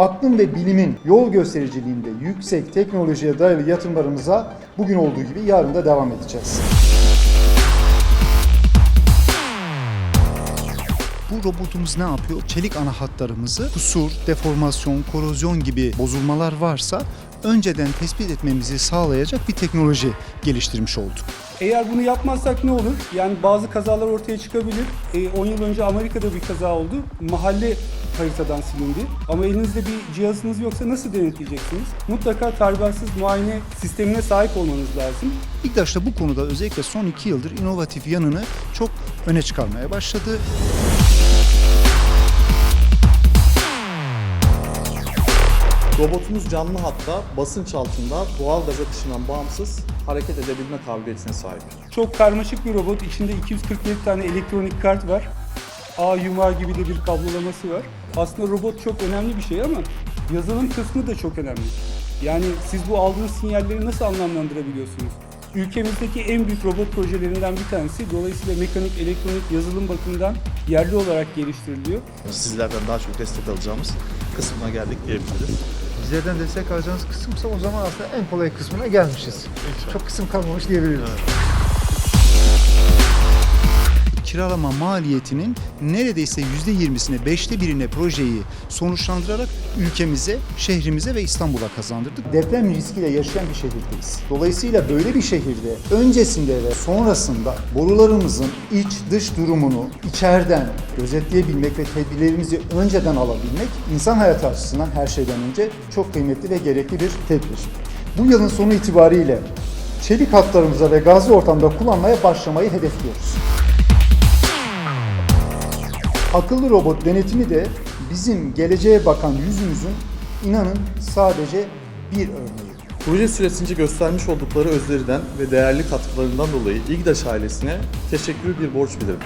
aklın ve bilimin yol göstericiliğinde yüksek teknolojiye dayalı yatırımlarımıza bugün olduğu gibi yarın da devam edeceğiz. Bu robotumuz ne yapıyor? Çelik ana hatlarımızı kusur, deformasyon, korozyon gibi bozulmalar varsa önceden tespit etmemizi sağlayacak bir teknoloji geliştirmiş olduk. Eğer bunu yapmazsak ne olur? Yani bazı kazalar ortaya çıkabilir. E, 10 yıl önce Amerika'da bir kaza oldu. Mahalle haritadan silindi. Ama elinizde bir cihazınız yoksa nasıl denetleyeceksiniz? Mutlaka talibatsız muayene sistemine sahip olmanız lazım. İGDAŞ da bu konuda özellikle son iki yıldır inovatif yanını çok öne çıkarmaya başladı. Robotumuz canlı hatta basınç altında doğal gaz akışından bağımsız hareket edebilme kabiliyetine sahip. Çok karmaşık bir robot. İçinde 247 tane elektronik kart var. A yumağı gibi de bir kablolaması var. Aslında robot çok önemli bir şey ama yazılım kısmı da çok önemli. Yani siz bu aldığınız sinyalleri nasıl anlamlandırabiliyorsunuz? Ülkemizdeki en büyük robot projelerinden bir tanesi. Dolayısıyla mekanik, elektronik, yazılım bakımından yerli olarak geliştiriliyor. Sizlerden daha çok destek alacağımız kısmına geldik diyebiliriz. Bizlerden destek alacağınız kısımsa o zaman aslında en kolay kısmına gelmişiz. Çok kısım kalmamış diyebiliriz. Kiralama maliyetinin neredeyse %20'sine, beşte birine projeyi sonuçlandırarak ülkemize, şehrimize ve İstanbul'a kazandırdık. Deprem riskiyle yaşayan bir şehirdeyiz. Dolayısıyla böyle bir şehirde öncesinde ve sonrasında borularımızın iç dış durumunu içeriden gözetleyebilmek ve tedbirlerimizi önceden alabilmek insan hayatı açısından her şeyden önce çok kıymetli ve gerekli bir tedbir. Bu yılın sonu itibariyle çelik hatlarımıza ve gazlı ortamda kullanmaya başlamayı hedefliyoruz. Akıllı robot denetimi de bizim geleceğe bakan yüzümüzün inanın sadece bir örneği. Proje süresince göstermiş oldukları özveriden ve değerli katkılarından dolayı İGDAŞ ailesine teşekkür bir borç bilirim.